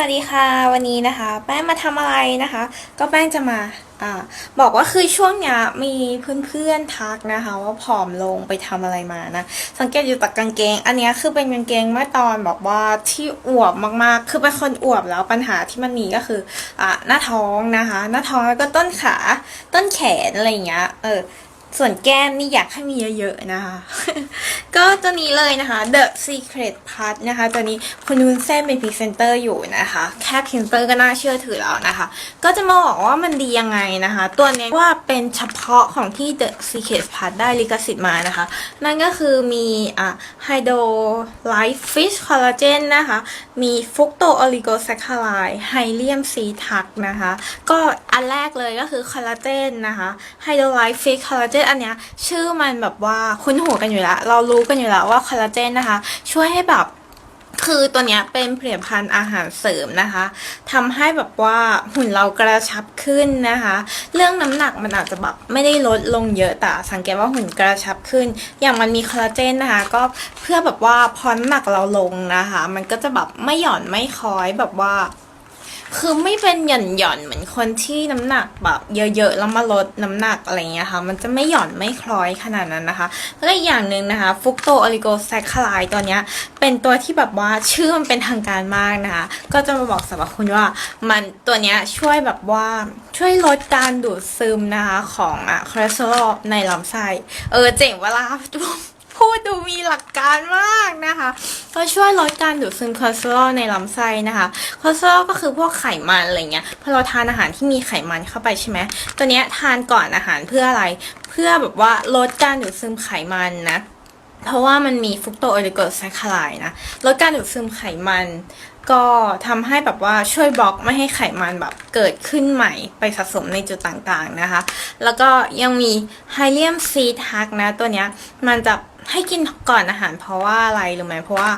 วัสดีค่ะวันนี้นะคะ แป้งมาทำอะไรนะคะ ก็แป้งจะมาอ่าบอกว่าคือช่วงเนี้ยมีเพื่อนๆทักนะคะ ว่าผอมลงไปทำอะไรมานะ สังเกตอยู่จากกางเกง อันเนี้ยคือเป็นกางเกงเมื่อตอนบอกว่าที่อวบมากๆ คือเป็นคนอวบแล้วปัญหาที่มันมีก็คืออ่าหน้าท้องนะคะ หน้าท้องแล้วก็ต้นขาต้นแขนอะไรอย่างเงี้ยเออ ส่วนแก้มนี่อยากให้มีเยอะๆนะคะ ก็ตัวนี้เลยนะคะ The Secret Part นะคะ ตัวนี้คุณนุ้นเส้นเป็นพรีเซนเตอร์อยู่นะคะ แค่พรีเซนเตอร์ก็น่าเชื่อถือแล้วนะคะ ก็จะมาบอกว่ามันดียังไงนะคะ ตัวนี้ว่าเป็นเฉพาะของที่ The Secret Part ได้ลิขสิทธิ์มานะคะ นั่นก็คือมีอะ Hydro Life Fish Collagen นะคะ มีฟุกโตโอลิโกแซคคาไลไฮเลียมซีทักนะคะ ก็อันแรกเลยก็คือคอลลาเจนนะคะไฮโดรไลฟ์ฟิกคอลลาเจนอันเนี้ยชื่อมันแบบว่าคุ้นหูกันอยู่แล้ว เรารู้กันอยู่แล้วว่าคอลลาเจนนะคะ ช่วยให้แบบคือตัวเนี้ยเป็นผลิตภัณฑ์อาหารเสริมนะคะทำให้แบบว่าหุ่นเรากระชับขึ้นนะคะ เรื่องน้ำหนักมันอาจจะแบบไม่ได้ลดลงเยอะแต่สังเกตว่าหุ่นกระชับขึ้น อย่างมันมีคอลลาเจนนะคะ ก็เพื่อแบบว่าพอน้ำหนักเราลงนะคะ มันก็จะแบบไม่หย่อนไม่คล้อยแบบว่า คือไม่เป็นหย่อนหย่อนเหมือนคนที่น้ำหนักแบบเยอะๆแล้วมาลดน้ำหนักอะไรเงี้ยค่ะมันจะไม่หย่อนไม่คล้อยขนาดนั้นนะคะแล้วก็อีกอย่างหนึ่งนะคะฟุกโตโอลิโกแซคคลายตัวเนี้ยเป็นตัวที่แบบว่าชื่อมันเป็นทางการมากนะคะ ก็จะมาบอกสรรพคุณว่ามันตัวเนี้ยช่วยแบบว่าช่วยลดการดูดซึมนะคะของอะคอเลสเตอรอลในลำไส้เออเจ๋งเวลาทุก พูดดูมีหลักการมากนะคะก็ช่วยลดการดูดซึมคอเลสเตอรอลในลำไส้นะคะคอเลสเตอรอลก็คือพวกไขมันอะไรเงี้ยพอเราทานอาหารที่มีไขมันเข้าไปใช่ไหมตัวเนี้ยทานก่อนอาหารเพื่ออะไร เพื่อแบบว่าลดการดูดซึมไขมันนะเพราะว่ามันมีฟุกโตโอลิโกแซคคาไลนะลดการดูดซึมไขมัน ก็ทำให้แบบว่าช่วยบล็อกไม่ให้ไขมันแบบเกิดขึ้นใหม่ไปสะสมในจุดต่างๆนะคะ แล้วก็ยังมีไฮเลียมซีทักนะตัวเนี้ยมันจะ ให้กินก่อนอาหารเพราะว่าอะไรรู้ไหมเพราะว่า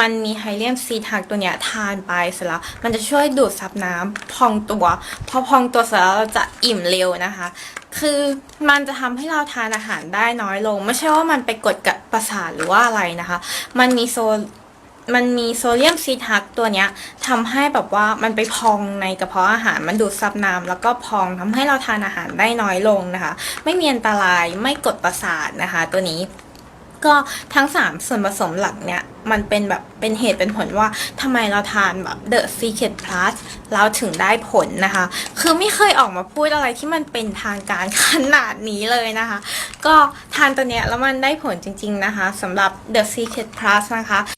มันมีไฮเลียมซีทักตัวเนี้ยทานไปเสร็จแล้วมันจะช่วยดูดซับน้ำพองตัว พอพองตัวเสร็จแล้วเราจะอิ่มเร็วนะคะ คือมันจะทำให้เราทานอาหารได้น้อยลง ไม่ใช่ว่ามันไปกดกับประสาทหรือว่าอะไรนะคะ มันมีโซมันมีโซเดียมซีทักตัวเนี้ยทำให้แบบว่ามันไปพองในกระเพาะอาหารมันดูดซับน้ำแล้วก็พองทำให้เราทานอาหารได้น้อยลงนะคะ ไม่มีอันตรายไม่กดประสาทนะคะ ตัวนี้ ก็ทั้ง 3 ส่วนผสมหลักเนี่ย มันเป็นแบบเป็นเหตุเป็นผลว่าทำไมเราทานแบบ The Secret Plus เราถึงได้ผลนะคะ คือไม่เคยออกมาพูดอะไรที่มันเป็นทางการขนาดนี้เลยนะคะ ก็ทานตัวเนี้ยแล้วมันได้ผลจริง ๆนะคะสำหรับ The Secret Plus นะคะ